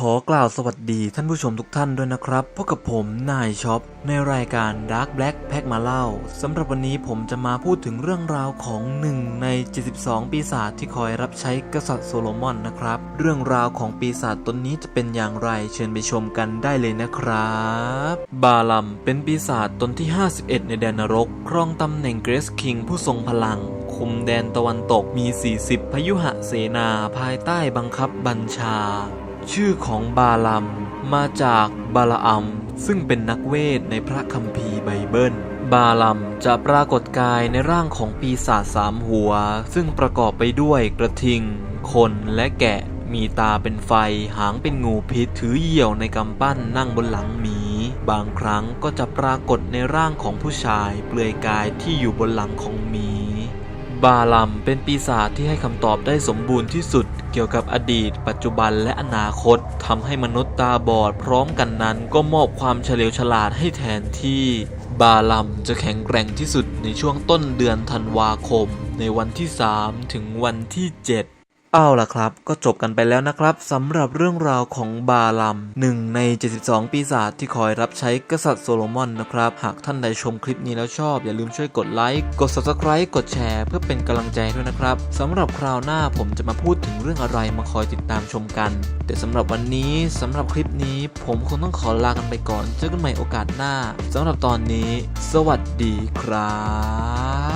ขอกล่าวสวัสดีท่านผู้ชมทุกท่านด้วยนะครับพบกับผมนายช็อปในรายการ Dark Black Pack มาเล่าสำหรับวันนี้ผมจะมาพูดถึงเรื่องราวของหนึ่งใน 72 ปีศาจที่คอยรับใช้กษัตริย์โซโลมอนนะครับ เรื่องราวของปีศาจตนนี้จะเป็นอย่างไรเชิญไปชมกันได้เลยนะครับ บาลัมเป็นปีศาจตนที่ 51 ในแดนนรก ครองตำแหน่งเกรสคิงผู้ทรงพลังคุมแดนตะวันตกมี 40 พยุหเสนาภายใต้บังคับบัญชา ชื่อของบาลัมมาจากบาลอัมซึ่งเป็นนักเวทในพระคัมภีร์ไบเบิล บาลัมจะปรากฏกายในร่างของปีศาจสามหัว ซึ่งประกอบไปด้วยกระทิง คนและแกะ มีตาเป็นไฟ หางเป็นงูพิษ ถือเหยี่ยวในกำปั้นนั่งบนหลังหมี บางครั้งก็จะปรากฏในร่างของผู้ชาย เปลือยกายที่อยู่บนหลังของหมี บาลัมเป็นปีศาจที่ให้คำตอบได้สมบูรณ์ที่สุดเกี่ยวกับอดีต ปัจจุบันและอนาคตทำให้มนุษย์ตาบอดพร้อมกันนั้นก็มอบความเฉลียวฉลาดให้แทนที่ บาลัมจะแข็งแกร่งที่สุดในช่วงต้นเดือนธันวาคม ในวันที่ 3 ถึงวันที่ 7 เอาล่ะครับ ก็จบกันไปแล้วนะครับสำหรับเรื่องราวของบาลัมหนึ่งใน 72 ปีศาจที่คอยรับใช้กษัตริย์โซโลมอนนะครับ หากท่านใดชมคลิปนี้แล้วชอบ อย่าลืมช่วยกดไลค์ กด Subscribe กดแชร์ เพื่อเป็นกำลังใจด้วยนะครับสำหรับคราวหน้าผมจะมาพูดถึงเรื่องอะไรมาคอยติดตามชมกัน แต่สำหรับวันนี้สำหรับคลิปนี้ ผมคงต้องขอลากันไปก่อนเจอกันใหม่โอกาสหน้าสำหรับตอนนี้ สวัสดีครับ